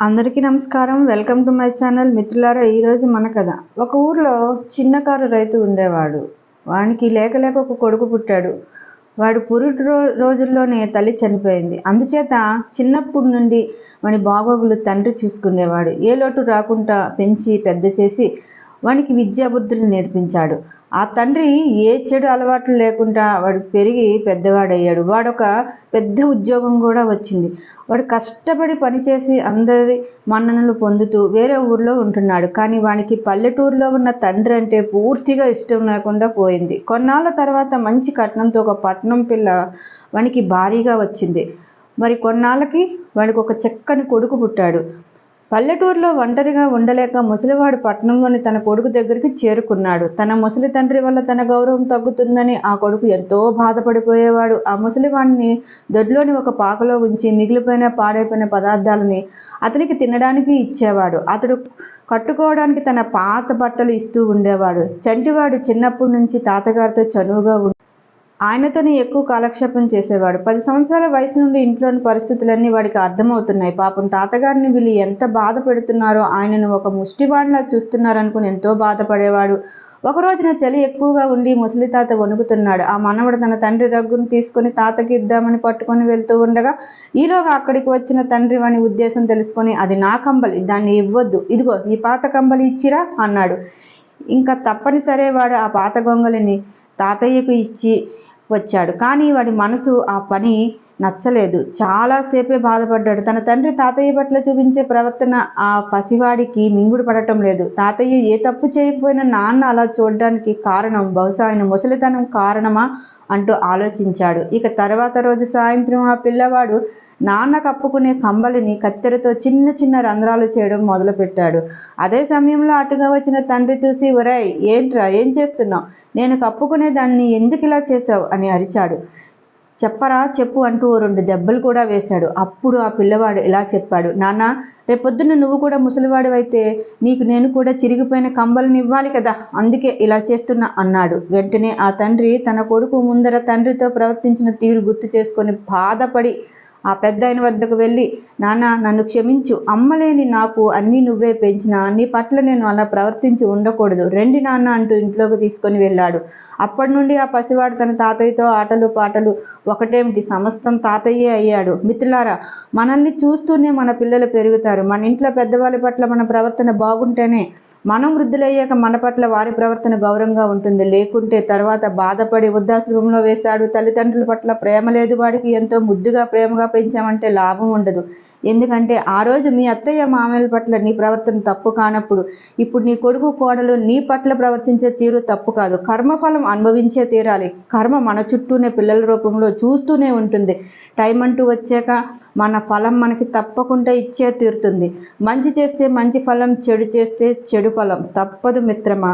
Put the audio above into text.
అందరికీ నమస్కారం. Welcome to my channel మిత్రులారా ఈరోజు మన కథ. ఒక ఊర్లో చిన్నకారు రైతు ఉండేవాడు. వానికి లేక లేక ఒక కొడుకు పుట్టాడు. వాడు పురుటి రో రోజుల్లోనే తల్లి చనిపోయింది. అందుచేత చిన్నప్పటి నుండి వాని బాగోగులు తండ్రి చూసుకునేవాడు. ఏ లోటు రాకుండా పెంచి పెద్ద చేసి వానికి విద్యాబుద్ధులు నేర్పించాడు. ఆ తండ్రి ఏ చెడు అలవాట్లు లేకుండా వాడు పెరిగి పెద్దవాడయ్యాడు. వాడొక పెద్ద ఉద్యోగం కూడా వచ్చింది. వాడు కష్టపడి పనిచేసి అందరి మన్ననలు పొందుతూ వేరే ఊర్లో ఉంటున్నాడు. కానీ వానికి పల్లెటూరులో ఉన్న తండ్రి అంటే పూర్తిగా ఇష్టం లేకుండా పోయింది. కొన్నాళ్ళ తర్వాత మంచి కట్నంతో ఒక పట్నం పిల్ల వానికి భారీగా వచ్చింది. మరి కొన్నాళ్ళకి వాడికి ఒక చక్కని కొడుకు పుట్టాడు. పల్లెటూరులో ఒంటరిగా ఉండలేక ముసలివాడు పట్టణంలోని తన కొడుకు దగ్గరికి చేరుకున్నాడు. తన ముసలి తండ్రి వల్ల తన గౌరవం తగ్గుతుందని ఆ కొడుకు ఎంతో బాధపడిపోయేవాడు. ఆ ముసలివాడిని దొడ్లోని ఒక పాకలో ఉంచి మిగిలిపోయిన పాడైపోయిన పదార్థాలని అతనికి తినడానికి ఇచ్చేవాడు. అతడు కట్టుకోవడానికి తన పాత బట్టలు ఇస్తూ ఉండేవాడు. చంటివాడు చిన్నప్పటి నుంచి తాతగారితో చనువుగా ఆయనతోనే ఎక్కువ కాలక్షేపం చేసేవాడు. పది సంవత్సరాల వయసు నుండి ఇంట్లోని పరిస్థితులన్నీ వాడికి అర్థమవుతున్నాయి. పాపం తాతగారిని వీళ్ళు ఎంత బాధ పెడుతున్నారో ఆయనను ఒక ముష్టివాడిలా చూస్తున్నారనుకుని ఎంతో బాధపడేవాడు. ఒక రోజున చలి ఎక్కువగా ఉండి ముసలి తాత వణుకుతున్నాడు. ఆ మనవడు తన తండ్రి రగ్గును తీసుకుని తాతకి ఇద్దామని పట్టుకొని వెళ్తూ ఉండగా ఈలోగా అక్కడికి వచ్చిన తండ్రి వాని ఉద్దేశం తెలుసుకొని అది నా కంబలి దాన్ని ఇవ్వద్దు. ఇదిగో ఈ పాత కంబలి ఇచ్చిరా? అన్నాడు. ఇంకా తప్పనిసరే వాడు ఆ పాత గొంగలిని తాతయ్యకు ఇచ్చి వచ్చాడు. కానీ వాడి మనసు ఆ పని నచ్చలేదు. చాలాసేపే బాధపడ్డాడు. తన తండ్రి తాతయ్య పట్ల చూపించే ప్రవర్తన ఆ పసివాడికి మింగుడు పడటం లేదు. తాతయ్య ఏ తప్పు చేయకపోయినా నాన్న అలా చూడడానికి కారణం బహుశా ఆయన ముసలితనం కారణమా అంటూ ఆలోచించాడు. ఇక తర్వాత రోజు సాయంత్రం ఆ పిల్లవాడు నాన్న కప్పుకునే కంబలిని కత్తెరతో చిన్న చిన్న రంధ్రాలు చేయడం మొదలుపెట్టాడు. అదే సమయంలో అటుగా వచ్చిన తండ్రి చూసి ఒరాయ్ ఏంట్రా? ఏం చేస్తున్నావు? నేను కప్పుకునే దాన్ని ఎందుకు ఇలా చేశావు? అని అరిచాడు. చెప్పరా చెప్పు అంటూ రెండు దెబ్బలు కూడా వేశాడు. అప్పుడు ఆ పిల్లవాడు ఇలా చెప్పాడు నాన్న రేపొద్దున నువ్వు కూడా ముసలివాడు అయితే నీకు నేను కూడా చిరిగిపోయిన కంబలను ఇవ్వాలి కదా అందుకే ఇలా చేస్తున్నా అన్నాడు. వెంటనే ఆ తండ్రి తన కొడుకు ముందర తండ్రితో ప్రవర్తించిన తీరు గుర్తు చేసుకొని బాధపడి ఆ పెద్ద ఆయన వద్దకు వెళ్ళి నాన్న నన్ను క్షమించు. అమ్మలేని నాకు అన్నీ నువ్వే పెంచిన నీ పట్ల నేను అలా ప్రవర్తించి ఉండకూడదు. రెండి నాన్న అంటూ ఇంట్లోకి తీసుకొని వెళ్ళాడు. అప్పటి నుండి ఆ పసివాడు తన తాతయ్యతో ఆటలు పాటలు ఒకటేమిటి? సమస్తం తాతయ్యే అయ్యాడు. మిత్రులారా మనల్ని చూస్తూనే మన పిల్లలు పెరుగుతారు. మన ఇంట్లో పెద్దవాళ్ళ పట్ల మన ప్రవర్తన బాగుంటేనే మనం వృద్ధులయ్యాక మన పట్ల వారి ప్రవర్తన గౌరవంగా ఉంటుంది. లేకుంటే తర్వాత బాధపడి వృద్ధాశ్రమంలో వేశాడు. తల్లిదండ్రుల పట్ల ప్రేమ లేదు. వాడికి ఎంతో ముద్దుగా ప్రేమగా పెంచామంటే లాభం ఉండదు. ఎందుకంటే ఆ రోజు మీ అత్తయ్య మామయ్యల పట్ల నీ ప్రవర్తన తప్పు కానప్పుడు ఇప్పుడు నీ కొడుకు కోడలు నీ పట్ల ప్రవర్తించే తీరు తప్పు కాదు. కర్మఫలం అనుభవించే తీరాలి. కర్మ మన చుట్టూనే పిల్లల రూపంలో చూస్తూనే ఉంటుంది. టైం అంటూ వచ్చాక మన ఫలం మనకి తప్పకుండా ఇచ్చే తీరుతుంది. మంచి చేస్తే మంచి ఫలం చెడు చేస్తే చెడు ఫలం తప్పదు మిత్రమా?